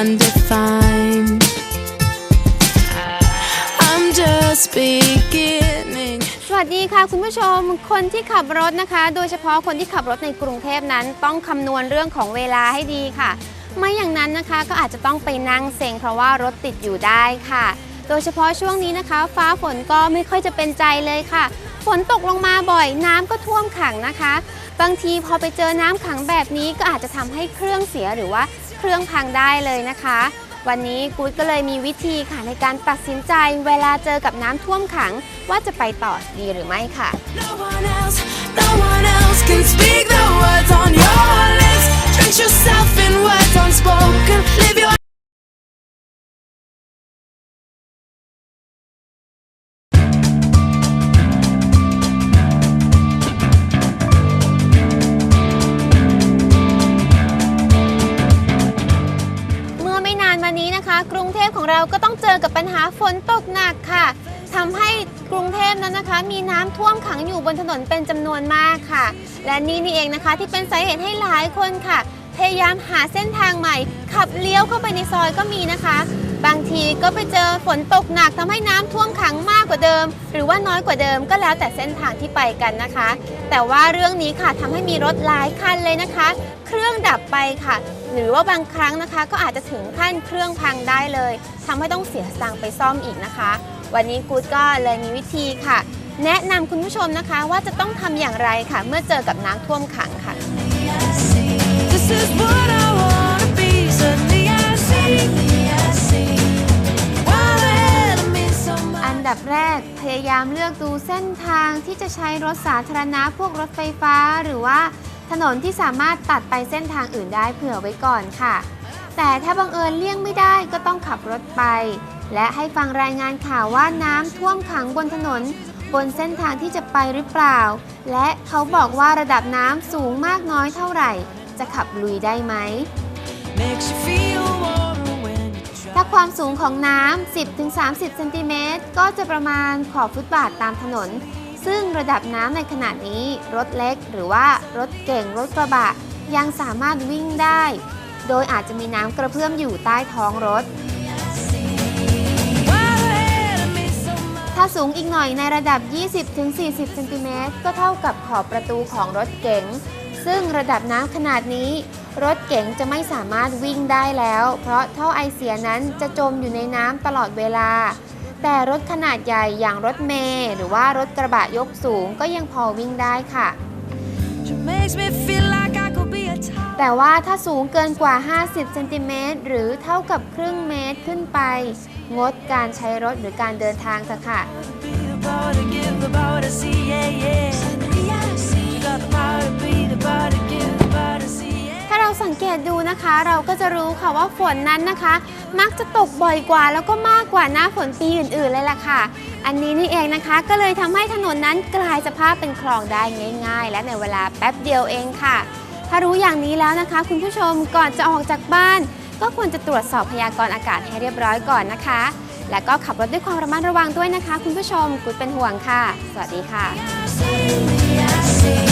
undefined. Just beginning. สวัสดีค่ะคุณผู้ชม คนที่ขับรถนะคะ โดยเฉพาะคนที่ขับรถในกรุงเทพนั้น ต้องคำนวณเรื่องของเวลาให้ดีค่ะ ไม่อย่างนั้นนะคะก็อาจจะต้องไปนั่งเซ็งเพราะว่ารถติดอยู่ได้ค่ะ โดยเฉพาะช่วงนี้นะคะ ฟ้าฝนก็ไม่ค่อยจะเป็นใจเลยค่ะ ฝนตกลงมาบ่อยน้ำก็ท่วมขังนะคะ บางทีพอไปเจอน้ำขังแบบนี้ก็อาจจะทำให้เครื่องเสียหรือว่าเครื่องพังได้เลยนะคะ วันนี้กู๊ดก็เลยมีวิธีค่ะในการตัดสินใจเวลาเจอกับน้ำท่วมขัง ว่าจะไปต่อดีหรือไม่ค่ะ No one else, no one else can speak the words on your lips. Drench yourself in words unspoken. Live เราก็ต้องเจอกับปัญหาฝนตกหนักค่ะทำให้กรุงเทพนั้นนะคะ มีน้ำท่วมขังอยู่บนถนนเป็นจำนวนมากค่ะ และนี่นี่เองนะคะที่เป็นสาเหตุให้หลายคนค่ะ พยายามหาเส้นทางใหม่ ขับเลี้ยวเข้าไปในซอยก็มีนะคะ บางทีก็ไปเจอฝนตกหนักทำให้น้ำท่วมขังมาก กว่าเดิม หรือว่าน้อยกว่าเดิมก็แล้วแต่เส้นทางที่ไปกันนะคะ แต่ว่าเรื่องนี้ค่ะทำให้มีรถหลายคันเลยนะคะ เครื่องดับไปค่ะ หรือว่าบางครั้งนะคะ ก็อาจจะถึงขั้นเครื่องพังได้เลยทำให้ต้องเสียสตังไปซ่อมอีกนะคะ วันนี้กูดก็เลยมีวิธีค่ะ แนะนำคุณผู้ชมนะคะว่าจะต้องทำอย่างไรค่ะ เมื่อเจอกับน้ำท่วมขังค่ะ This is what I ยายามเลือกดูเส้นทางที่จะใช้รถสาธารณะพวกรถไฟฟ้า หรือว่าถนนที่สามารถตัดไปเส้นทางอื่นได้เผื่อไว้ก่อนค่ะ แต่ถ้าบังเอิญเลี่ยงไม่ได้ก็ต้องขับรถไป และให้ฟังรายงานข่าวว่าน้ำท่วมขังบนถนน บนเส้นทางที่จะไปหรือเปล่า และเขาบอกว่าระดับน้ำสูงมากน้อยเท่าไหร่ จะขับลุยได้ไหม ถ้าความสูงของน้ำ 10-30 เซนติเมตรก็จะประมาณขอบฟุตบาทตามถนน ซึ่งระดับน้ำในขณะนี้รถเล็กหรือว่ารถเก่งรถกระบะยังสามารถวิ่งได้ โดยอาจจะมีน้ำกระเพื่อมอยู่ใต้ท้องรถ ถ้าสูงอีกหน่อยในระดับ 20-40 เซนติเมตรก็เท่ากับขอบประตูของรถเก๋งซึ่งระดับน้ำขนาดนี้ รถเก๋งจะไม่สามารถวิ่งได้แล้ว เพราะท่อไอเสียนั้นจะจมอยู่ในน้ำตลอดเวลา แต่รถขนาดใหญ่อย่างรถเมล์หรือว่ารถกระบะยกสูงก็ยังพอวิ่งได้ค่ะ แต่ว่าถ้าสูงเกินกว่า 50 เซนติเมตรหรือเท่ากับครึ่งเมตรขึ้นไป งดการใช้รถหรือการเดินทางค่ะ ตดูนะคะ เราก็จะรู้ค่ะว่าฝนนั้นนะคะ มักจะตกบ่อยกว่าแล้วก็มากกว่าหน้าฝนปีอื่นๆเลยล่ะค่ะ อันนี้นี่เองนะคะ ก็เลยทำให้ถนนนั้นกลายสภาพเป็นคลองได้ง่าย ๆ และในเวลาแป๊บเดียวเองค่ะ ถ้ารู้อย่างนี้แล้วนะคะ คุณผู้ชมก่อนจะออกจากบ้าน ก็ควรจะตรวจสอบพยากรณ์อากาศให้เรียบร้อยก่อนนะคะ และก็ขับรถด้วยความระมัดระวังด้วยนะคะ คุณผู้ชมกุดเป็นห่วงค่ะ สวัสดีค่ะ I see, I see.